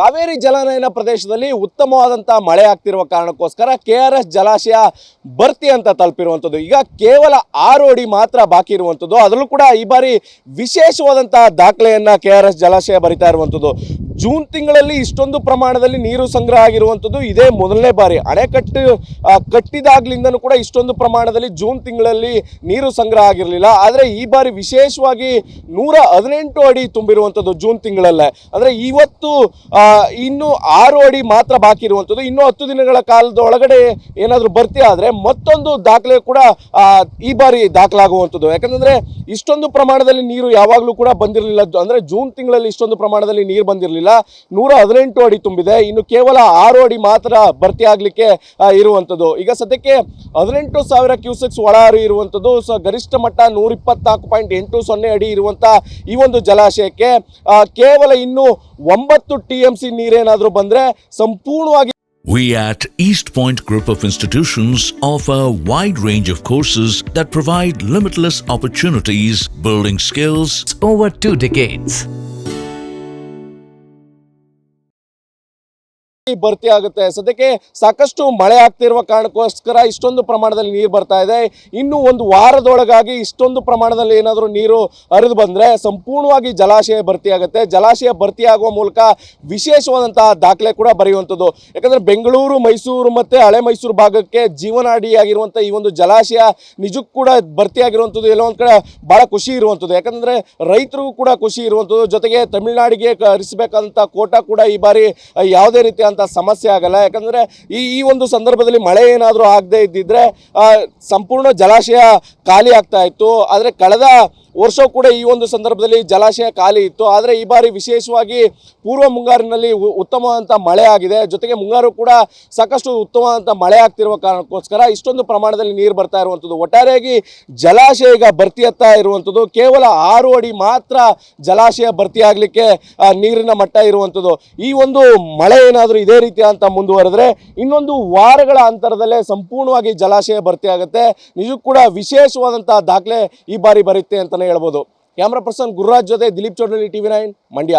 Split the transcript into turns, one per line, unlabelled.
ಕಾವೇರಿ ಜಲಾನಯನ ಪ್ರದೇಶದಲ್ಲಿ ಉತ್ತಮವಾದಂಥ ಮಳೆ ಆಗ್ತಿರುವ ಕಾರಣಕ್ಕೋಸ್ಕರ ಕೆ ಆರ್ ಎಸ್ ಜಲಾಶಯ ಭರ್ತಿ ಅಂತ ತಲುಪಿರುವಂಥದ್ದು ಈಗ ಕೇವಲ ಆರು ಅಡಿ ಮಾತ್ರ ಬಾಕಿ ಇರುವಂಥದ್ದು ಅದರಲ್ಲೂ ಕೂಡ ಈ ಬಾರಿ ವಿಶೇಷವಾದಂತಹ ದಾಖಲೆಯನ್ನ ಕೆ ಆರ್ ಎಸ್ ಜಲಾಶಯ ಬರಿತಾ ಇರುವಂಥದ್ದು ಜೂನ್ ತಿಂಗಳಲ್ಲಿ ಇಷ್ಟೊಂದು ಪ್ರಮಾಣದಲ್ಲಿ ನೀರು ಸಂಗ್ರಹ ಆಗಿರುವಂಥದ್ದು ಇದೇ ಮೊದಲನೇ ಬಾರಿ. ಅಣೆಕಟ್ಟು ಕಟ್ಟಿದಾಗ್ಲಿಂದನೂ ಕೂಡ ಇಷ್ಟೊಂದು ಪ್ರಮಾಣದಲ್ಲಿ ಜೂನ್ ತಿಂಗಳಲ್ಲಿ ನೀರು ಸಂಗ್ರಹ ಆಗಿರಲಿಲ್ಲ. ಆದರೆ ಈ ಬಾರಿ ವಿಶೇಷವಾಗಿ ನೂರ ಹದಿನೆಂಟು ಅಡಿ ತುಂಬಿರುವಂಥದ್ದು ಜೂನ್ ತಿಂಗಳಲ್ಲೇ. ಅಂದರೆ ಇವತ್ತು ಇನ್ನು ಆರು ಅಡಿ ಮಾತ್ರ ಬಾಕಿ ಇರುವಂಥದ್ದು. ಇನ್ನೂ ಹತ್ತು ದಿನಗಳ ಕಾಲದ ಒಳಗಡೆ ಏನಾದರೂ ಭರ್ತಿ ಆದರೆ ಮತ್ತೊಂದು ದಾಖಲೆ ಕೂಡ ಈ ಬಾರಿ ದಾಖಲಾಗುವಂಥದ್ದು. ಯಾಕಂತಂದರೆ ಇಷ್ಟೊಂದು ಪ್ರಮಾಣದಲ್ಲಿ ನೀರು ಯಾವಾಗಲೂ ಕೂಡ ಬಂದಿರಲಿಲ್ಲ. ಅಂದರೆ ಜೂನ್ ತಿಂಗಳಲ್ಲಿ ಇಷ್ಟೊಂದು ಪ್ರಮಾಣದಲ್ಲಿ ನೀರು ಬಂದಿರಲಿಲ್ಲ. ನೂರ ಹದಿನೆಂಟು ಅಡಿ ತುಂಬಿದೆ. ಇನ್ನು ಕೇವಲ ಆರು ಅಡಿ ಮಾತ್ರ ಭರ್ತಿ ಆಗಲಿಕ್ಕೆ ಇರುವಂಥದ್ದು ಈಗ ಸದ್ಯಕ್ಕೆ ಹದಿನೆಂಟು ಸಾವಿರ ಕ್ಯೂಸೆಕ್ಸ್ ಒಳಹರಿ ಇರುವಂಥದ್ದು ಸೊ ಗರಿಷ್ಠ ಮಟ್ಟ ನೂರ ಇಪ್ಪತ್ನಾಲ್ಕು ಪಾಯಿಂಟ್ ಎಂಟು ಸೊನ್ನೆ ಅಡಿ ಇರುವಂಥ ಈ ಒಂದು ಜಲಾಶಯಕ್ಕೆ ಕೇವಲ ಇನ್ನು ಒಂಬತ್ತು ಟಿ ಎಂ ಸಿ ನೀರೇನಾದರೂ ಬಂದರೆ ಸಂಪೂರ್ಣವಾಗಿ
We at East Point Group of Institutions offer a wide range of courses that provide limitless opportunities, building skills,
over two decades.
ಭರ್ತಿ ಆಗುತ್ತೆ. ಸದ್ಯಕ್ಕೆ ಸಾಕಷ್ಟು ಮಳೆ ಆಗ್ತಿರುವ ಕಾರಣಕ್ಕೋಸ್ಕರ ಇಷ್ಟೊಂದು ಪ್ರಮಾಣದಲ್ಲಿ ನೀರು ಬರ್ತಾ ಇದೆ. ಇನ್ನು ಒಂದು ವಾರದೊಳಗಾಗಿ ಇಷ್ಟೊಂದು ಪ್ರಮಾಣದಲ್ಲಿ ಏನಾದರೂ ನೀರು ಹರಿದು ಬಂದರೆ ಸಂಪೂರ್ಣವಾಗಿ ಜಲಾಶಯ ಭರ್ತಿ ಆಗುತ್ತೆ. ಜಲಾಶಯ ಭರ್ತಿ ಆಗುವ ಮೂಲಕ ವಿಶೇಷವಾದಂತಹ ದಾಖಲೆ ಕೂಡ ಬರೆಯುವಂಥದ್ದು. ಯಾಕಂದರೆ ಬೆಂಗಳೂರು, ಮೈಸೂರು ಮತ್ತು ಹಳೆ ಮೈಸೂರು ಭಾಗಕ್ಕೆ ಜೀವನಾಡಿಯಾಗಿರುವಂಥ ಈ ಒಂದು ಜಲಾಶಯ ನಿಜಕ್ಕೂ ಕೂಡ ಭರ್ತಿ ಆಗಿರುವಂಥದ್ದು. ಎಲ್ಲೋ ಒಂದು ಕಡೆ ಭಾಳ ಖುಷಿ ಇರುವಂಥದ್ದು. ಯಾಕಂದರೆ ರೈತರಿಗೂ ಕೂಡ ಖುಷಿ ಇರುವಂಥದ್ದು. ಜೊತೆಗೆ ತಮಿಳುನಾಡಿಗೆ ಹರಿಸಬೇಕಂತ ಕೋಟಾ ಕೂಡ ಈ ಬಾರಿ ಯಾವುದೇ ರೀತಿಯಂಥ ಸಮಸ್ಯೆ ಆಗಲ್ಲ. ಯಾಕಂದರೆ ಈ ಈ ಒಂದು ಸಂದರ್ಭದಲ್ಲಿ ಮಳೆ ಏನಾದರೂ ಆಗದೇ ಇದ್ದಿದ್ರೆ ಆ, ಸಂಪೂರ್ಣ ಜಲಾಶಯ ಖಾಲಿ ಆಗ್ತಾ ಇತ್ತು. ಆದರೆ ಕಳೆದ ವರ್ಷ ಕೂಡ ಈ ಒಂದು ಸಂದರ್ಭದಲ್ಲಿ ಜಲಾಶಯ ಖಾಲಿ ಇತ್ತು. ಆದರೆ ಈ ಬಾರಿ ವಿಶೇಷವಾಗಿ ಪೂರ್ವ ಮುಂಗಾರಿನಲ್ಲಿ ಉತ್ತಮವಾದಂಥ ಮಳೆ ಆಗಿದೆ. ಜೊತೆಗೆ ಮುಂಗಾರು ಕೂಡ ಸಾಕಷ್ಟು ಉತ್ತಮವಾದಂಥ ಮಳೆ ಆಗ್ತಿರುವ ಕಾರಣಕ್ಕೋಸ್ಕರ ಇಷ್ಟೊಂದು ಪ್ರಮಾಣದಲ್ಲಿ ನೀರು ಬರ್ತಾ ಇರುವಂಥದ್ದು ಒಟ್ಟಾರೆಯಾಗಿ ಜಲಾಶಯ ಈಗ ಭರ್ತಿಯತ್ತಾ ಇರುವಂಥದ್ದು ಕೇವಲ ಆರು ಅಡಿ ಮಾತ್ರ ಜಲಾಶಯ ಭರ್ತಿಯಾಗಲಿಕ್ಕೆ ನೀರಿನ ಮಟ್ಟ ಇರುವಂಥದ್ದು ಈ ಒಂದು ಮಳೆ ಏನಾದರೂ ಇದೇ ರೀತಿ ಅಂತ ಮುಂದುವರೆದ್ರೆ ಇನ್ನೊಂದು ವಾರಗಳ ಅಂತರದಲ್ಲೇ ಸಂಪೂರ್ಣವಾಗಿ ಜಲಾಶಯ ಭರ್ತಿ ಆಗುತ್ತೆ. ನಿಜಕ್ಕೂ ಕೂಡ ವಿಶೇಷವಾದಂತಹ ದಾಖಲೆ ಈ ಬಾರಿ ಬರುತ್ತೆ ಅಂತಲೇ ಹೇಳ್ಬೋದು. ಕ್ಯಾಮ್ರಾ ಪರ್ಸನ್ ಗುರುರಾಜ್ ಜೊತೆ ದಿಲೀಪ್ ಚೌಡಳ್ಳಿ ಟಿವಿ ನೈನ್ ಮಂಡ್ಯ.